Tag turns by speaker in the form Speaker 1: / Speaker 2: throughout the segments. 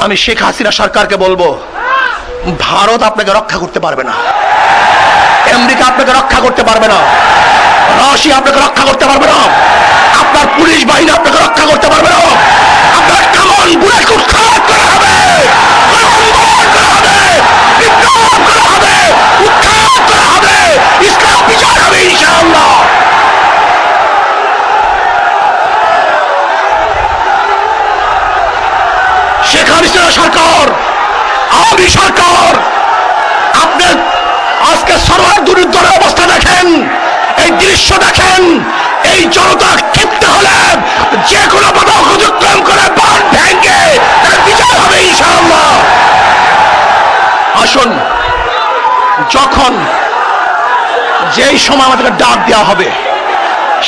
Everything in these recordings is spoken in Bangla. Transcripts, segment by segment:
Speaker 1: আমি শেখ হাসিনা সরকারকে বলব, ভারত আপনাকে রক্ষা করতে পারবে না। আমেরিকা আপনাকে রক্ষা করতে পারবে না। রাশিয়া আপনাকে রক্ষা করতে পারবে না। আপনার পুলিশ হাসিনা সরকার, আওয়ামী সরকার, আপনি আজকে সরকার দরিদ্রের অবস্থা দেখেন, এই দৃশ্য দেখেন, এই জনতা ক্ষিপ্ত হলে যে কোনো বাধা অতিক্রম করে বান ভেঙ্গে বিজয় হবে ইনশাআল্লাহ। আসুন, যখন যেই সময় আমাদেরকে ডাক দেওয়া হবে,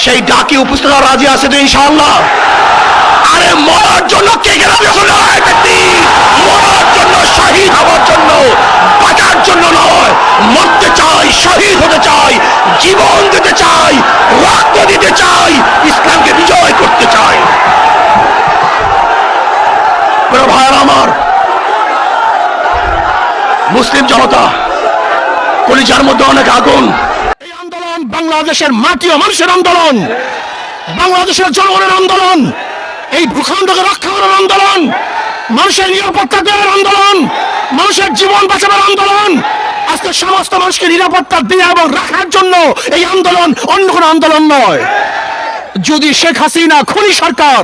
Speaker 1: সেই ডাকে উপস্থিত রাজি আছে তো ইনশাআল্লাহ? আরে মরার জন্য কে গেল? নয় ব্যক্তি মরার জন্য শহীদ হওয়ার জন্য, বাঁচার জন্য নয়, মরতে চাই, শহীদ হতে চাই, জীবন দিতে চাই, রক্ত দিতে চাই, ইসলামকে বিজয় করতে চাই। প্রিয় আমার, মুসলিম জনতা, কলিজার মধ্যে অনেক আগুন।
Speaker 2: এই আন্দোলন বাংলাদেশের মাটি ও মানুষের আন্দোলন, বাংলাদেশের জনগণের আন্দোলন। এই ভূখণ্ডকে রক্ষা করার আন্দোলন, মানুষের নিরাপত্তা দেওয়ার আন্দোলন, মানুষের জীবন বাঁচানোর আন্দোলন, আজকে সমস্ত মানুষকে নিরাপত্তা দেওয়া এবং রাখার জন্য এই আন্দোলন অন্য কোনো আন্দোলন নয়। যদি শেখ হাসিনা, খনি সরকার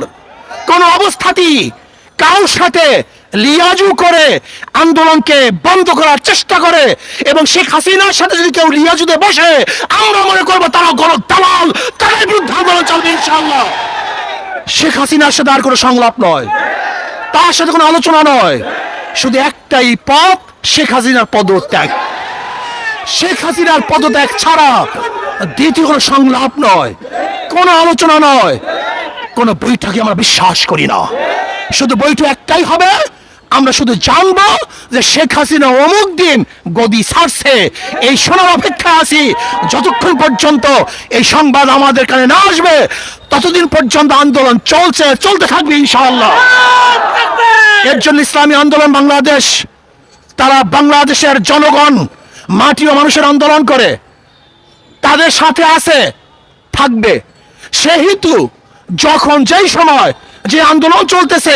Speaker 2: কোন অবস্থাতেই কারোর সাথে লিয়াজু করে আন্দোলনকে বন্ধ করার চেষ্টা করে এবং শেখ হাসিনার সাথে যদি কেউ লিয়াজুতে বসে, আমরা মনে করব তারা গণ দালাল তাদের বিরুদ্ধে আন্দোলন চলবে ইনশাআল্লাহ। শেখ হাসিনার সাথে আর কোনো সংলাপ নয়। তার সাথে কোনো আলোচনা নয়। শুধু একটাই পথ, শেখ হাসিনার পদত্যাগ। শেখ হাসিনার পদত্যাগ ছাড়া দ্বিতীয় কোনো সংলাপ নয়, কোনো আলোচনা নয়, কোনো বৈঠকে আমরা বিশ্বাস করি না। শুধু বৈঠক একটাই হবে আমরা শুধু জানব যে শেখ হাসিনা অমুক দিন গদি ছাড়ছে এই শোনার অপেক্ষা আছি। যতক্ষণ পর্যন্ত এই সংবাদ আমাদের কানে না আসবে, ততদিন পর্যন্ত আন্দোলন চলছে, চলতে থাকবে ইনশাআল্লাহ। এর জন্য ইসলামী আন্দোলন বাংলাদেশ, তারা বাংলাদেশের জনগণ, মাটি ও মানুষের আন্দোলন করে, তাদের সাথে আছে, থাকবে। সেহেতু যখন যেই সময় যে আন্দোলন চলতেছে